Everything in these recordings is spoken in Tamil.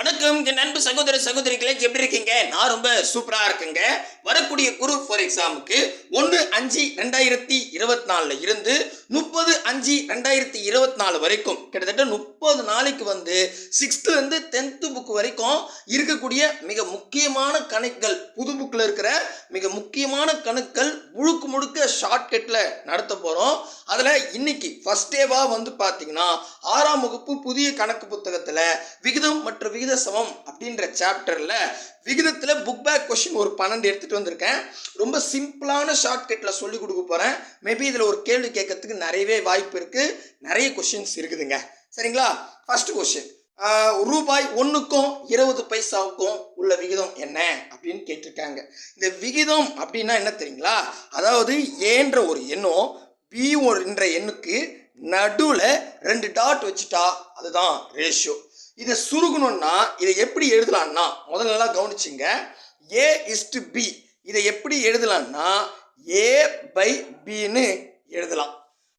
வணக்கம் என் அன்பு சகோதர சகோதரிகளே எப்படி இருக்கீங்க? நான் ரொம்ப சூப்பரா இருக்குங்க. வரக்கூடிய குரு ஃபோர் எக்ஸாமுக்கு ஒன்று அஞ்சு ரெண்டாயிரத்தி இருபத்தி நாலுல இருந்து முப்பது அஞ்சு ரெண்டாயிரத்தி இருபத்தி நாலு வரைக்கும். கிட்டத்தட்ட முப்பது நாளைக்கு வந்து சிக்ஸ்த்துலேருந்து டென்த்து புக் வரைக்கும் இருக்கக்கூடிய மிக முக்கியமான கணக்குகள் புது புக்கில் இருக்கிற மிக முக்கியமான கணக்குகள் முழுக்க முழுக்க ஷார்ட்கட்டில் நடத்த போகிறோம் அதில் இன்னைக்கு ஃபஸ்ட் டேவாக வந்து பார்த்தீங்கன்னா ஆறாம் வகுப்பு புதிய கணக்கு புத்தகத்தில் விகிதம் மற்றும் விகித சமம் அப்படின்ற சாப்டரில் விகிதத்தில் புக் பேக் கொஷின் ஒரு பன்னெண்டு எடுத்துகிட்டு வந்திருக்கேன். ரொம்ப சிம்பிளான ஷார்ட்கட்டில் சொல்லி கொடுக்க போகிறேன் மேபி இதில் ஒரு கேள்வி கேட்கறதுக்கு நிறையவே வாய்ப்பு இருக்குது நிறைய கொஷின்ஸ் இருக்குதுங்க. சரிங்களா? ஃபஸ்ட்டு கொஷின் ரூபாய் ஒன்றுக்கும் இருபது பைசாவுக்கும் உள்ள விகிதம் என்ன? அப்படின்னு கேட்டிருக்காங்க. இந்த விகிதம் அப்படின்னா என்ன தெரியுங்களா? அதாவது ஏன்ற ஒரு எண்ணும் பி என்ற எண்ணுக்கு நடுவில் ரெண்டு டாட் வச்சுட்டா அதுதான் ரேஷியோ இதை சுருகணும்னா இதை எப்படி எழுதலாம்னா முதல்ல நல்லா கவனிச்சிங்க. ஏ இஸ்டு பி இதை எப்படி எழுதலாம்னா ஏ பை பின்னு எழுதலாம்.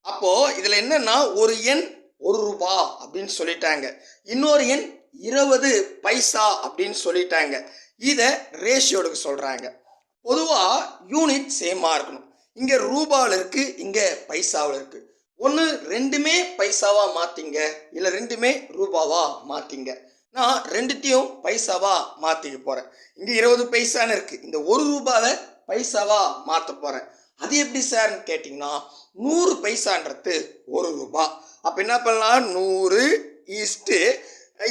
அப்போது இதில் என்னென்னா ஒரு எண் ஒரு ரூபா அப்படின்னு சொல்லிட்டாங்க. இன்னொரு எண் இருபது பைசா அப்படின்னு சொல்லிட்டாங்க. இதை ரேஷியோடுக்கு சொல்கிறாங்க பொதுவாக யூனிட் சேமாக இருக்கணும். இங்கே ரூபாவில் இருக்குது இங்கே பைசாவில் இருக்குது ஒன்று ரெண்டுமே பைசாவாக மாற்றிங்க இல்லை ரெண்டுமே ரூபாவாக மாற்றிங்க நான் ரெண்டுத்தையும் பைசாவாக மாற்றிக்க போகிறேன் இங்கே இருபது பைசான்னு இருக்குது இந்த ஒரு ரூபாவை பைசாவாக மாற்ற போகிறேன் அது எப்படி சார்னு கேட்டிங்கன்னா நூறு பைசான்றது ஒரு ரூபா. அப்போ என்ன பண்ணலாம்? நூறு ஈஸ்ட்டு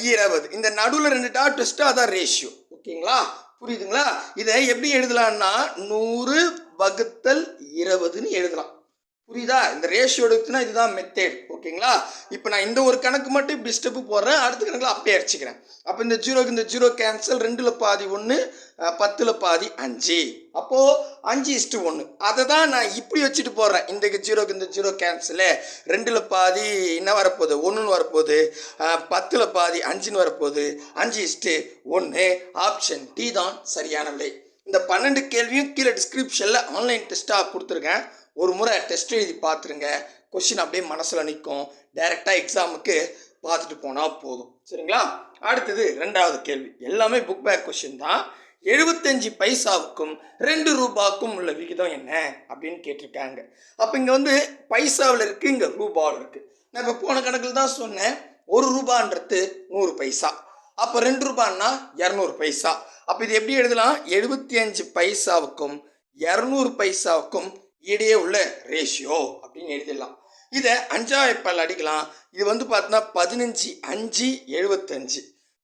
இருபது. இந்த நடுவில் ரெண்டு டாட் வச்சுட்டு அதான் ரேஷியோ ஓகேங்களா? புரியுதுங்களா? இதை எப்படி எழுதலாம்னா நூறு வகுத்தல் இருபதுன்னு எழுதலாம். புரியுதா? இந்த ரேஷியோ எடுத்துனா இதுதான் மெத்தேட் ஓகேங்களா? இப்போ நான் இந்த ஒரு கணக்கு மட்டும் இப்படி ஸ்டெப்பு போடுறேன். அடுத்த கணக்கில் அப்படியே அடிச்சுக்கிறேன். அப்போ இந்த ஜீரோக்கு இந்த ஜீரோ கேன்சல் ரெண்டில் பாதி ஒன்று பத்தில் பாதி அஞ்சு. அப்போது அஞ்சு இஸ்ட்டு ஒன்று அதை தான் நான் இப்படி வச்சுட்டு போடுறேன். இந்த ஜீரோக்கு இந்த ஜீரோ கேன்சலு ரெண்டில் பாதி என்ன வரப்போகுது? ஒன்றுன்னு வரப்போகுது. பத்தில் பாதி அஞ்சுன்னு வரப்போகுது. அஞ்சு இஸ்ட்டு ஒன்று ஆப்ஷன் டி தான் சரியான விடை இந்த பன்னெண்டு கேள்வியும் கீழே டிஸ்கிரிப்ஷனில் ஆன்லைன் டெஸ்ட்டாக கொடுத்துருக்கேன். ஒரு முறை டெஸ்ட் எழுதி பார்த்துருங்க. கொஷின் அப்படியே மனசில் நிற்கும் டைரெக்டாக எக்ஸாமுக்கு பார்த்துட்டு போனால் போதும். சரிங்களா? அடுத்தது ரெண்டாவது கேள்வி. எல்லாமே புக் பேக் கொஷின் தான். எழுபத்தஞ்சு பைசாவுக்கும் ரெண்டு ரூபாவுக்கும் உள்ள விகிதம் என்ன? அப்படின்னு கேட்டிருக்காங்க. அப்போ இங்கே வந்து பைசாவில் இருக்குது இங்கே ரூபாவில் இருக்குது நான் இப்போ போன கணக்கில் தான் சொன்னேன். ஒரு ரூபான்றது நூறு பைசா. அப்போ ரெண்டு ரூபான்னா இரநூறு பைசா. அப்போ இது எப்படி எழுதலாம்? எழுபத்தி அஞ்சு பைசாவுக்கும் இரநூறு பைசாவுக்கும் இடையே உள்ள ரேஷியோ அப்படின்னு எழுதிடலாம். இதை அஞ்சாயிரப்பால் அடிக்கலாம். இது வந்து பார்த்தோன்னா பதினஞ்சு அஞ்சு எழுபத்தஞ்சு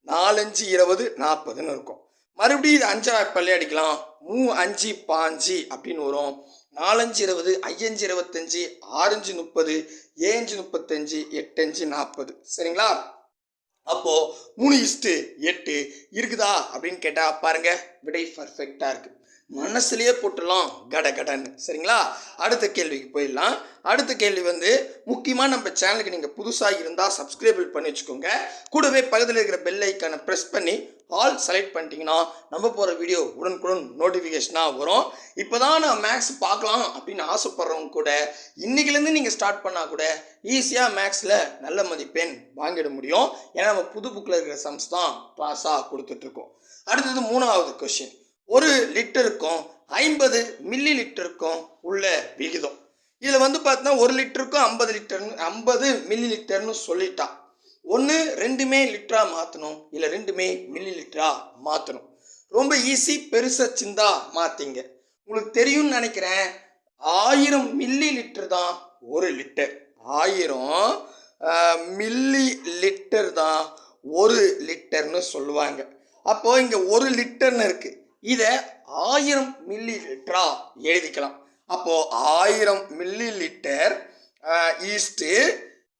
நாலஞ்சு இருபது நாற்பதுன்னு இருக்கும். மறுபடியும் இது அஞ்சாயிரப்பாலே அடிக்கலாம். மூ அஞ்சு பாஞ்சு அப்படின்னு வரும். நாலஞ்சு இருபது ஐயஞ்சு இருபத்தஞ்சு ஆறஞ்சு முப்பது ஏஞ்சு முப்பத்தஞ்சு எட்டஞ்சு நாற்பது. சரிங்களா? அப்போது மூணு இஸ்ட்டு எட்டு இருக்குதா அப்படின்னு கேட்டால் பாருங்கள் விடை பர்ஃபெக்டாக இருக்குது மனசுலேயே போட்டுடலாம். கட கடன்னு. சரிங்களா? அடுத்த கேள்விக்கு போயிடலாம். அடுத்த கேள்வி வந்து முக்கியமாக நம்ம சேனலுக்கு நீங்கள் புதுசாக இருந்தால் சப்ஸ்கிரைபிள் பண்ணி வச்சுக்கோங்க. கூடவே பக்கத்தில் இருக்கிற பெல் ஐக்கானை ப்ரெஸ் பண்ணி ஆல் செலக்ட் பண்ணிட்டீங்கன்னா நம்ம போகிற வீடியோ உடனுக்குடன் நோட்டிஃபிகேஷனாக வரும். இப்போ தான் நான் மேக்ஸ் பார்க்கலாம் அப்படின்னு ஆசைப்பட்றவங்க கூட இன்றைக்கிலேருந்து நீங்கள் ஸ்டார்ட் பண்ணால் கூட ஈஸியாக மேக்ஸில் நல்ல மதிப்பெண் வாங்கிட முடியும். ஏன்னா நம்ம புது புக்கில் இருக்கிற சம்ஸ் தான் கிளாஸாக கொடுத்துட்ருக்கோம் அடுத்தது மூணாவது கொஷின் ஒரு லிட்டருக்கும் ஐம்பது மில்லி லிட்டருக்கும் உள்ள விகிதம். இதில் வந்து பார்த்தீங்கன்னா ஒரு லிட்டருக்கும் ஐம்பது லிட்டர்னு ஐம்பது மில்லி லிட்டர்னு சொல்லிட்டான் ஒன்று ரெண்டுமே லிட்டராக மாற்றணும் இல்லை ரெண்டுமே மில்லி லிட்டராக மாற்றணும் ரொம்ப ஈஸி பெருசாக சிந்தா மாற்றிங்க உங்களுக்கு தெரியும்னு நினைக்கிறேன் ஆயிரம் மில்லி லிட்டர் தான் ஒரு லிட்டர். ஆயிரம் மில்லி லிட்டர் தான் ஒரு லிட்டர்னு சொல்லுவாங்க. அப்போது இங்கே ஒரு லிட்டர்னு இருக்குது இதை ஆயிரம் மில்லி லிட்டரா எழுதிக்கலாம். அப்போது ஆயிரம் மில்லி லிட்டர் ஈஸ்ட்டு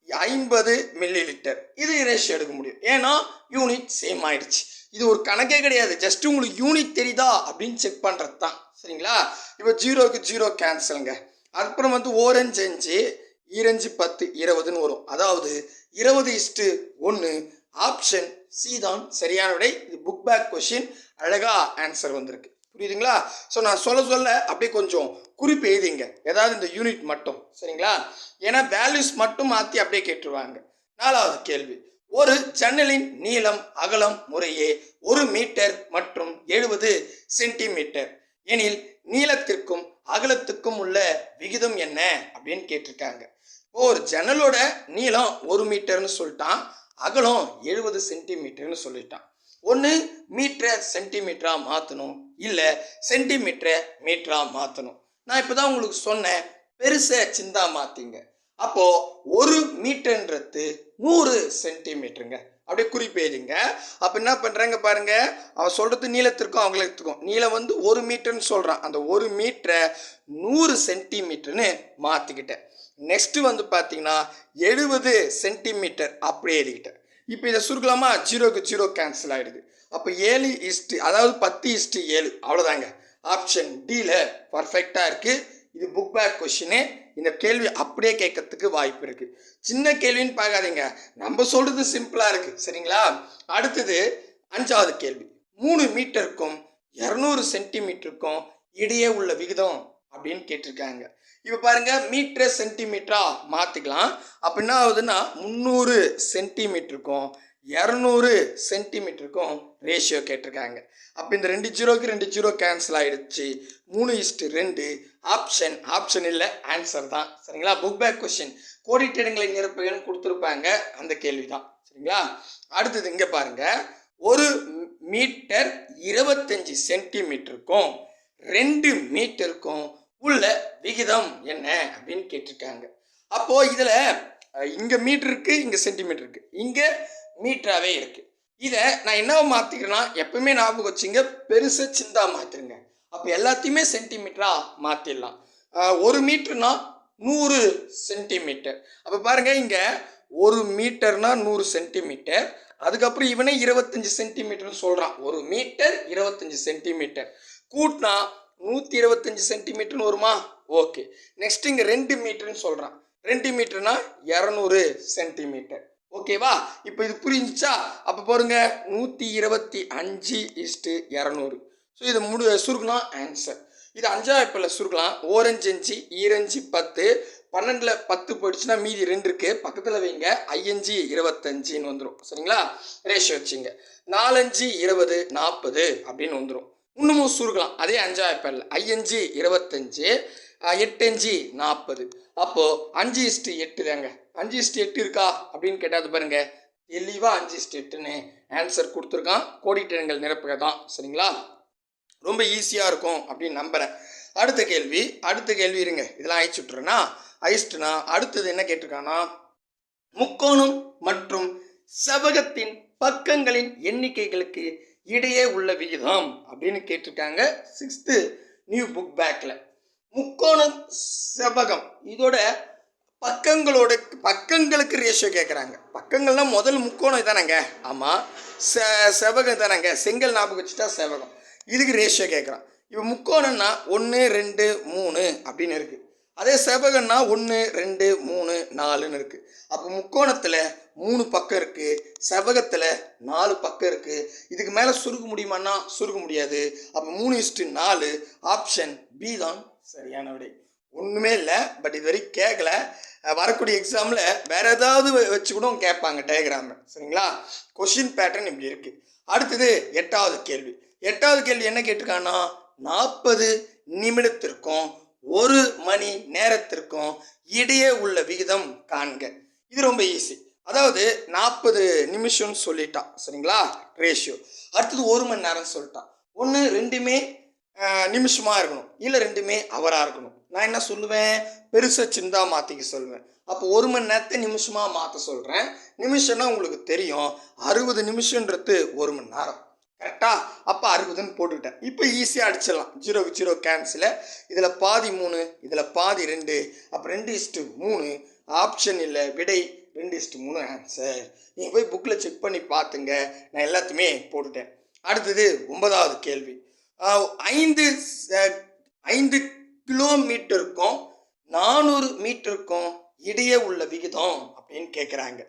ஐம்பது மில்லி லிட்டர் இது ரேஷியோ எடுக்க முடியும். ஏன்னா யூனிட் சேம் ஆயிடுச்சு. இது ஒரு கணக்கே கிடையாது. ஜஸ்ட் உங்களுக்கு யூனிட் தெரியுதா அப்படின்னு செக் பண்ணுறது தான் சரிங்களா? இப்போ ஜீரோக்கு ஜீரோ கேன்சலுங்க அப்புறம் வந்து ஓரஞ்சு அஞ்சு ஈரஞ்சு பத்து இருபதுன்னு வரும். அதாவது இருபது இஸ்ட்டு ஒன்று ஆப்ஷன் சி தான் சரியான விடை. இது புக் பேக் கொஷின் அழகாக ஆன்சர் வந்திருக்கு. புரியுதுங்களா? ஸோ நான் சொல்ல சொல்ல அப்படியே கொஞ்சம் குறிப்பு எழுதிங்க. ஏதாவது இந்த யூனிட் மட்டும். சரிங்களா? ஏன்னா வேல்யூஸ் மட்டும் மாற்றி அப்படியே கேட்டுருவாங்க. நாலாவது கேள்வி. ஒரு ஜன்னலின் நீளம் அகலம் முறையே ஒரு மீட்டர் மற்றும் எழுபது சென்டிமீட்டர் எனில் நீளத்திற்கும் அகலத்துக்கும் உள்ள விகிதம் என்ன? அப்படின்னு கேட்டிருக்காங்க. ஒரு ஜன்னலோட நீளம் ஒரு மீட்டர்னு சொல்லிட்டான். அகலம் எழுபது சென்டிமீட்டர்னு சொல்லிட்டான். ஒன்று மீட்டரை சென்டிமீட்டராக மாற்றணும் இல்லை சென்டிமீட்டரை மீட்டராக மாற்றணும் நான் இப்போ தான் உங்களுக்கு சொன்னேன் பெருசை சிந்தா மாற்றிங்க அப்போது ஒரு மீட்டர்ன்றது நூறு சென்டிமீட்டருங்க. அப்படியே குறிப்பேதுங்க. அப்போ என்ன பண்ணுறாங்க பாருங்கள் அவன் சொல்கிறது நீளத்திற்கும் அவங்களுக்கும் நீளம் வந்து ஒரு மீட்டர்னு சொல்கிறான் அந்த ஒரு மீட்டரை நூறு சென்டிமீட்டர்னு மாற்றிக்கிட்டேன் நெக்ஸ்ட்டு வந்து பார்த்தீங்கன்னா எழுபது சென்டிமீட்டர் அப்படியே எழுதிக்கிட்டேன். இப்போ இதை சுருக்கலாமா? ஜீரோக்கு ஜீரோ கேன்சல் ஆகிடுது அப்போ ஏழு இஸ்ட்டு அதாவது பத்து இஸ்ட்டு ஏழு அவ்வளோதாங்க ஆப்ஷன் டியில் பர்ஃபெக்டாக இருக்குது இது புக் பேக் கொஷினு இந்த கேள்வி அப்படியே கேட்கறதுக்கு வாய்ப்பு இருக்குது சின்ன கேள்வின்னு பார்க்காதீங்க. நம்ம சொல்கிறது சிம்பிளாக இருக்குது சரிங்களா? அடுத்தது அஞ்சாவது கேள்வி. மூணு மீட்டருக்கும் இரநூறு சென்டிமீட்டருக்கும் இடையே உள்ள விகிதம் அப்படின்னு கேட்டிருக்காங்க. இப்போ பாருங்க மீட்டரை சென்டிமீட்டரா மாற்றிக்கலாம் அப்போ என்ன ஆகுதுன்னா முந்நூறு சென்டிமீட்டருக்கும் இரநூறு சென்டிமீட்டருக்கும் ரேஷியோ கேட்டிருக்காங்க. அப்போ இந்த ரெண்டு ஜீரோக்கு ரெண்டு ஜீரோ கேன்சல் ஆகிடுச்சு மூணு இஸ்ட்டு ரெண்டு ஆப்ஷன் ஆப்ஷன் இல்லை ஆன்சர் தான். சரிங்களா? புக் பேக் கொஷின் கோடிட்டிடங்களை நிரப்புகள்னு கொடுத்துருப்பாங்க. அந்த கேள்வி தான் சரிங்களா? அடுத்தது இங்கே பாருங்க. ஒரு மீட்டர் இருபத்தஞ்சி சென்டிமீட்டருக்கும் ரெண்டு மீட்டருக்கும் உள்ள விகிதம் என்ன அப்படின்னு கேட்டிருக்காங்க. அப்போ இதில் இங்கே மீட்டர் இருக்கு இங்கே சென்டிமீட்டர் இருக்கு. இங்கே மீட்டராகவே இருக்கு. இதை நான் என்ன மாற்றிக்கிறேன்னா எப்பவுமே ஞாபகம் வச்சுங்க பெருசை சிந்தா மாற்றிருங்க அப்போ எல்லாத்தையுமே சென்டிமீட்டராக மாற்றிடலாம் ஒரு மீட்டர்னா நூறு சென்டிமீட்டர் அப்போ பாருங்க இங்கே ஒரு மீட்டர்னா நூறு சென்டிமீட்டர் அதுக்கப்புறம் இவனே இருபத்தஞ்சி சென்டிமீட்டர்னு சொல்கிறான் ஒரு மீட்டர் இருபத்தஞ்சி சென்டிமீட்டர் கூட்டினா நூற்றி இருபத்தஞ்சி சென்டிமீட்டர்னு வருமா? ஓகே நெக்ஸ்ட் இங்கே ரெண்டு மீட்டர்னு சொல்கிறான் ரெண்டு மீட்டர்னா இரநூறு சென்டிமீட்டர் ஓகேவா இப்போ இது புரிஞ்சுச்சா? அப்போ பாருங்க நூற்றி இருபத்தி அஞ்சு இஸ்ட்டு இரநூறு. ஸோ இதை முடி சுருக்கலாம் ஆன்சர் இது அஞ்சாயிரப்பில் சுருக்கலாம். ஓரஞ்சு அஞ்சு ஈரஞ்சு பத்து பன்னெண்டில் பத்து போயிடுச்சுன்னா மீதி ரெண்டு இருக்குது பக்கத்தில் வைங்க ஐயஞ்சு இருபத்தஞ்சின்னு வந்துடும் சரிங்களா? ரேஷியோ வச்சுங்க. நாலஞ்சு இருபது நாற்பது அப்படின்னு வந்துடும் இன்னமும் சுருக்கலாம். அதே அஞ்சாயிரப்பில் ஐயஞ்சு இருபத்தஞ்சு அஹ், எட்டஞ்சு நாற்பது அப்போது அஞ்சு இஸ்ட்டு எட்டு தாங்க. அஞ்சு இஸ்ட்டு எட்டு இருக்கா? அப்படின்னு கேட்டாது பாருங்க. தெளிவாக அஞ்சு இஸ்ட்டு எட்டுன்னு ஆன்சர் கொடுத்துருக்கான். கோடிட்டிடங்கள் நிரப்புக தான். சரிங்களா? ரொம்ப ஈஸியாக இருக்கும் அப்படின்னு நம்புகிறேன் அடுத்த கேள்வி அடுத்த கேள்வி இருங்க. இதெல்லாம் அழிச்சு விட்றேன்னா அழிச்சிட்டுனா அடுத்தது என்ன கேட்டிருக்கான்னா முக்கோணம் மற்றும் செவகத்தின் பக்கங்களின் எண்ணிக்கைகளுக்கு இடையே உள்ள விகிதம் அப்படின்னு கேட்டிருக்காங்க சிக்ஸ்த்து நியூ புக் பேக்கில் முக்கோணம் செவகம் இதோட பக்கங்களோட பக்கங்களுக்கு ரேஷியோ கேட்குறாங்க பக்கங்கள்லாம் முதல் முக்கோணம் தானேங்க ஆமாம் செ செவகம் தானேங்க செங்கல் ஞாபகம் வச்சுட்டா செவகம் இதுக்கு ரேஷியோ கேட்குறான் இப்போ முக்கோணம்னா ஒன்று ரெண்டு மூணு அப்படின்னு இருக்குது அதே செவகம்னா ஒன்று ரெண்டு மூணு நாலுன்னு இருக்குது அப்போ முக்கோணத்தில் மூணு பக்கம் இருக்குது செவகத்தில் நாலு பக்கம் இருக்குது இதுக்கு மேலே சுருக்க முடியுமான்னா சுருக்க முடியாது. அப்போ மூணு இஸ்ட்டு நாலு ஆப்ஷன் பி தான் சரியான விடை ஒன்றுமே இல்லை பட் இது வரைக்கும் கேட்கல வரக்கூடிய எக்ஸாமில் வேற ஏதாவது வ- வச்சு கூட கேட்பாங்க டயக்ராம் சரிங்களா? கொஷின் பேட்டர்ன் இப்படி இருக்கு. அடுத்தது எட்டாவது கேள்வி. எட்டாவது கேள்வி என்ன கேட்டிருக்காங்கன்னா நாற்பது நிமிடத்திற்கும் ஒரு மணி நேரத்திற்கும் இடையே உள்ள விகிதம் காண்க. இது ரொம்ப ஈஸி அதாவது நாற்பது நிமிஷம்னு சொல்லிட்டான் சரிங்களா? ரேஷியோ அடுத்தது ஒரு மணி நேரம் சொல்லிட்டான் ஒன்று ரெண்டுமே நிமிஷமாக இருக்கணும். இல்லை ரெண்டுமே அவராக இருக்கணும். நான் என்ன சொல்லுவேன்? பெருசாக சிந்தா மாற்றிக்க சொல்லுவேன். அப்போ ஒரு மணி நேரத்தை நிமிஷமாக மாற்ற சொல்கிறேன் நிமிஷம்னா உங்களுக்கு தெரியும். அறுபது நிமிஷன்றது ஒரு மணி நேரம். கரெக்டாக அப்போ அறுபதுன்னு போட்டுக்கிட்டேன். இப்போ ஈஸியாக அடிச்சிடலாம். ஜீரோக்கு ஜீரோ கேன்சலு இதில் பாதி மூணு இதில் பாதி ரெண்டு அப்போ ரெண்டு இஸ்ட்டு மூணு. ஆப்ஷன் இல்லை விடை ரெண்டு இஸ்ட்டு மூணு ஆன்சர் நீங்கள் போய் புக்கில் செக் பண்ணி பார்த்துங்க நான் எல்லாத்தையுமே போட்டுட்டேன். அடுத்தது ஒன்பதாவது கேள்வி. ஐந்து ஐந்து கிலோமீட்டருக்கும் நானூறு மீட்டருக்கும் இடையே உள்ள விகிதம் அப்படின்னு கேட்குறாங்க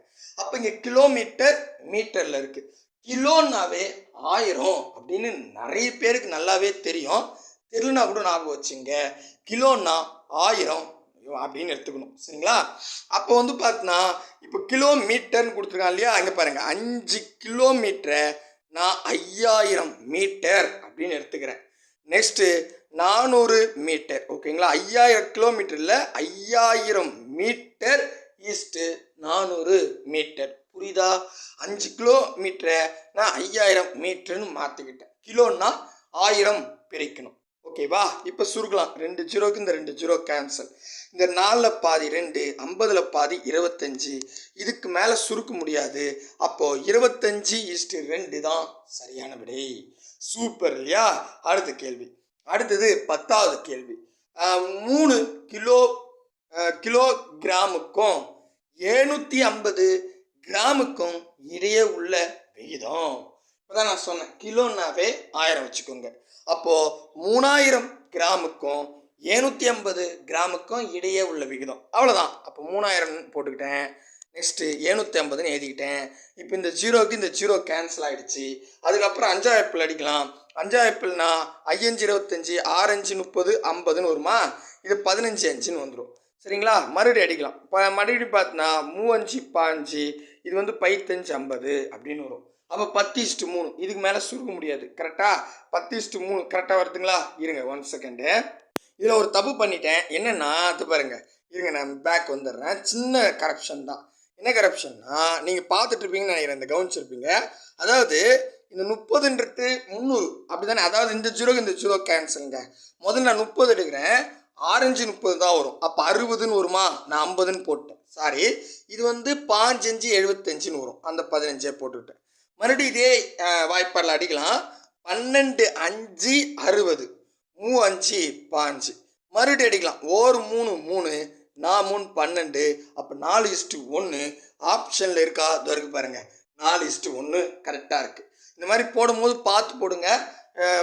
அப்போ இங்கே கிலோமீட்டர் மீட்டரில் இருக்குது கிலோன்னாவே ஆயிரம் அப்படின்னு நிறைய பேருக்கு நல்லாவே தெரியும். தெரியலனா கூட ஞாபகம் வச்சுங்க. கிலோன்னா ஆயிரம் அப்படின்னு எடுத்துக்கணும். சரிங்களா? அப்போ வந்து பார்த்தீங்கன்னா இப்போ கிலோமீட்டர்னு கொடுத்துருக்காங்க இல்லையா? அங்கே பாருங்க. அஞ்சு கிலோமீட்டரை நான் ஐயாயிரம் மீட்டர் அப்படின்னு எடுத்துக்கிறேன். நெக்ஸ்ட்டு நானூறு மீட்டர். ஓகேங்களா? ஐயாயிரம் கிலோமீட்டரில் ஐயாயிரம் மீட்டர் ஈஸ்ட்டு நானூறு மீட்டர். புரியுதா? அஞ்சு கிலோமீட்டரை நான் ஐயாயிரம் மீட்டர்னு மாற்றிக்கிட்டேன் கிலோன்னா ஆயிரம் பிரிக்கணும். ஓகேவா இப்போ சுருக்கலாம். ரெண்டு ஜீரோக்கு இந்த ரெண்டு ஜீரோ கேன்சல் இந்த நாலில் பாதி ரெண்டு ஐம்பதில் பாதி இருபத்தஞ்சி. இதுக்கு மேலே சுருக்க முடியாது. அப்போது இருபத்தஞ்சி இஸ்டு ரெண்டு தான் சரியான விடை. சூப்பர் இல்லையா? அடுத்த கேள்வி. அடுத்தது பத்தாவது கேள்வி. மூணு கிலோ கிலோ கிராமுக்கும் எழுநூற்றி ஐம்பது கிராமுக்கும் இடையே உள்ள விகிதம். இப்போதான் நான் சொன்னேன் கிலோன்னாவே ஆயிரம் வச்சுக்கோங்க. அப்போது மூணாயிரம் கிராமுக்கும் ஏழ்நூற்றி ஐம்பது கிராமுக்கும் இடையே உள்ள விகிதம். அவ்வளோதான் அப்போ மூணாயிரம் போட்டுக்கிட்டேன். நெக்ஸ்ட்டு ஏநூற்றி ஐம்பதுன்னு எழுதிக்கிட்டேன். இப்போ இந்த ஜீரோக்கு இந்த ஜீரோ கேன்சல் ஆகிடுச்சு அதுக்கப்புறம் அஞ்சாயிரப்பில் அடிக்கலாம். அஞ்சாயிரப்பில்னா ஐயஞ்சு இருபத்தஞ்சி ஆறஞ்சு முப்பது ஐம்பதுன்னு வருமா? இது பதினஞ்சு அஞ்சுன்னு வந்துடும் சரிங்களா? மறுபடியும் அடிக்கலாம். இப்போ மறுபடியும் பார்த்தோன்னா மூவஞ்சு பாஞ்சு இது வந்து பைத்தஞ்சு ஐம்பது அப்படின்னு வரும். அப்போ பத்து இஸ்ட்டு மூணு. இதுக்கு மேலே சுருக்க முடியாது. கரெக்டாக பத்து இஸ்ட்டு மூணு. கரெக்டாக வருதுங்களா? இருங்க ஒன் செகண்டு இதில் ஒரு தப்பு பண்ணிட்டேன். என்னென்னா அது பாருங்கள் இருங்க நான் பேக் வந்துடுறேன். சின்ன கரப்ஷன் தான். என்ன கரப்ஷன்னா நீங்கள் பார்த்துட்ருப்பீங்கன்னு நினைக்கிறேன். இந்த கவனிச்சிருப்பீங்க. அதாவது இந்த முப்பதுன்றது முந்நூறு. அப்படி தானே அதாவது இந்த ஜீரோக்கு இந்த ஜீரோ கேன்சலுங்க முதல்ல நான் முப்பது எடுக்கிறேன். ஆரஞ்சு முப்பது தான் வரும். அப்போ அறுபதுன்னு வருமா? நான் ஐம்பதுன்னு போட்டேன். சாரி இது வந்து பாஞ்சஞ்சு எழுபத்தஞ்சுன்னு வரும். அந்த பதினஞ்சே போட்டுவிட்டேன் மறுபடியும் இதே வாய்ப்பாடில் அடிக்கலாம். பன்னெண்டு அஞ்சு அறுபது. மூ அஞ்சு பாஞ்சு. மறுபடியும் அடிக்கலாம். ஒரு மூணு மூணு. நான் மூணு பன்னெண்டு. அப்போ நாலு இஸ்ட்டு ஒன்று ஆப்ஷனில் இருக்கா? இதோ பாருங்கள் நாலு இஸ்ட்டு ஒன்று கரெக்டாக இருக்குது இந்த மாதிரி போடும்போது பார்த்து போடுங்க.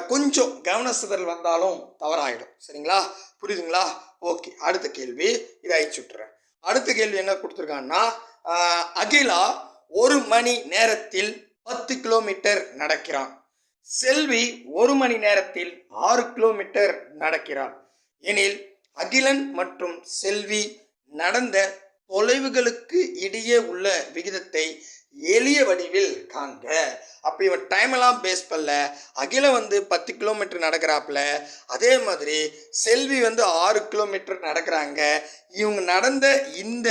கொஞ்சம் கவனசிதறல் வந்தாலும் தவறாயிடும். சரிங்களா? புரியுதுங்களா? ஓகே அடுத்த கேள்வி. இதை அழிச்சு அடுத்த கேள்வி என்ன கொடுத்துருக்காங்கன்னா அகிலா ஒரு மணி நேரத்தில் பத்து கிலோமீட்டர் நடக்கிறான். செல்வி ஒரு மணி நேரத்தில் ஆறு கிலோமீட்டர் நடக்கிறான் எனில் அகிலன் மற்றும் செல்வி நடந்த தொலைவுகளுக்கு இடையே உள்ள விகிதத்தை எளிய வடிவில் காண்க அப்போ இவன் டைமெல்லாம் பேஸ் பண்ணல. அகில வந்து பத்து கிலோமீட்டர் நடக்கிறாப்புல. அதே மாதிரி செல்வி வந்து ஆறு கிலோமீட்டர் நடக்கிறாங்க. இவங்க நடந்த இந்த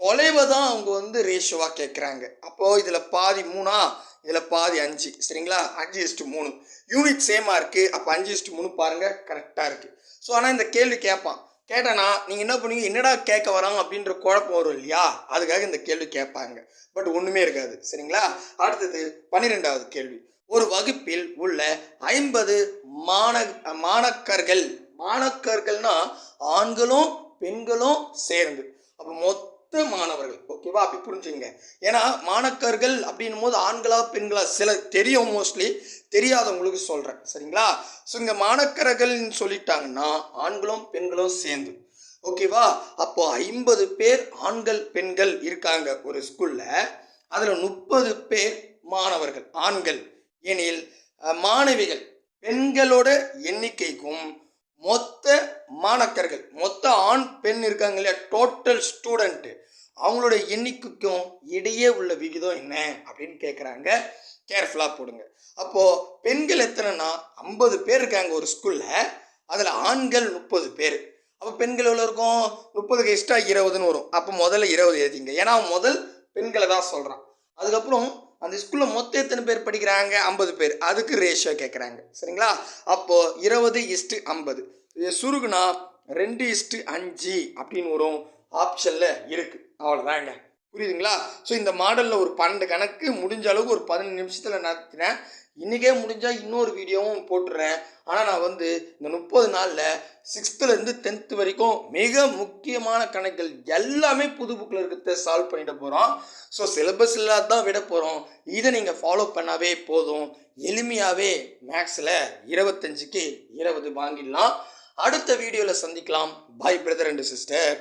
தொலைவை தான் அவங்க வந்து ரேஷியோவாக கேட்குறாங்க அப்போது இதில் பாதி மூணா இதில் பாதி அஞ்சு. சரிங்களா? அஞ்சு இஸ்ட்டு மூணு. யூனிட் சேமாக இருக்குது அப்போ அஞ்சு இஸ்ட்டு மூணு பாருங்கள் கரெக்டாக இருக்குது ஸோ ஆனால் இந்த கேள்வி கேட்பான் கேட்டேன்னா நீங்கள் என்ன பண்ணுவீங்க? என்னடா கேட்க வராங்க அப்படின்ற குழப்பம் வரும் இல்லையா? அதுக்காக இந்த கேள்வி கேட்பாங்க. பட் ஒன்றுமே இருக்காது. சரிங்களா? அடுத்தது பன்னிரெண்டாவது கேள்வி. ஒரு வகுப்பில் உள்ள ஐம்பது மாண மாணக்கர்கள் மாணக்கர்கள்னா ஆண்களும் பெண்களும் சேர்ந்து. அப்போ மொத்த மாணவர்கள். ஓகேவா அப்படி புரிஞ்சுங்க ஏன்னா மாணக்கர்கள் அப்படின்னும் போது ஆண்களா பெண்களா சில தெரியும் மோஸ்ட்லி தெரியாதவங்களுக்கு சொல்கிறேன் சரிங்களா? ஸோ இங்கே மாணக்கர்கள்னு சொல்லிட்டாங்கன்னா ஆண்களும் பெண்களும் சேர்ந்து. ஓகேவா அப்போ ஐம்பது பேர் ஆண்கள் பெண்கள் இருக்காங்க ஒரு ஸ்கூலில் அதில் முப்பது பேர் மாணவர்கள் ஆண்கள். எனில் மாணவிகள். பெண்களோட எண்ணிக்கைக்கும் மொத்த மாணக்கர்கள் மொத்த ஆண் பெண் இருக்காங்க இல்லையா? டோட்டல் ஸ்டூடெண்ட்டு அவங்களோட எண்ணிக்கைக்கும் இடையே உள்ள விகிதம் என்ன அப்படின்னு கேட்குறாங்க கேர்ஃபுல்லாக போடுங்க. அப்போது பெண்கள் எத்தனைன்னா ஐம்பது பேர் இருக்காங்க ஒரு ஸ்கூலில் அதில் ஆண்கள் முப்பது பேர். அப்போ பெண்கள் எவ்வளோ இருக்கும்? முப்பதுக்கு எக்ஸ்ட்ரா இருபதுன்னு வரும். அப்போ முதல்ல இருபது எழுதிங்க. ஏன்னா முதல் பெண்களை தான் சொல்கிறான் அதுக்கப்புறம் அந்த ஸ்கூலில் மொத்தம் எத்தனை பேர் படிக்கிறாங்க? ஐம்பது பேர். அதுக்கு ரேஷியோ கேட்குறாங்க சரிங்களா? அப்போது இருபது இஸ்ட்டு ஐம்பது. இது சுருகுனா ரெண்டு இஸ்ட்டு அஞ்சு அப்படின்னு வரும். ஆப்ஷனில் இருக்குது அவ்வளோதாங்க புரியுதுங்களா? ஸோ இந்த மாடலில் ஒரு பன்னெண்டு கணக்கு முடிஞ்ச அளவுக்கு ஒரு பதினஞ்சு நிமிஷத்தில் நடத்தினேன். இன்றைக்கே முடிஞ்சால் இன்னொரு வீடியோவும் போட்டுறேன். ஆனால் நான் வந்து இந்த முப்பது நாளில் சிக்ஸ்த்துலேருந்து டென்த்து வரைக்கும் மிக முக்கியமான கணக்குகள் எல்லாமே புது புக்கில் இருக்கிறத சால்வ் பண்ணிட போகிறோம் ஸோ சிலபஸ் இல்லாத தான் விட போகிறோம் இதை நீங்கள் ஃபாலோ பண்ணாவே போதும். எளிமையாகவே மேக்ஸில் இருபத்தஞ்சுக்கு இருபது வாங்கிடலாம். அடுத்த வீடியோவில் சந்திக்கலாம். பாய் பிரதர் அண்டு சிஸ்டர்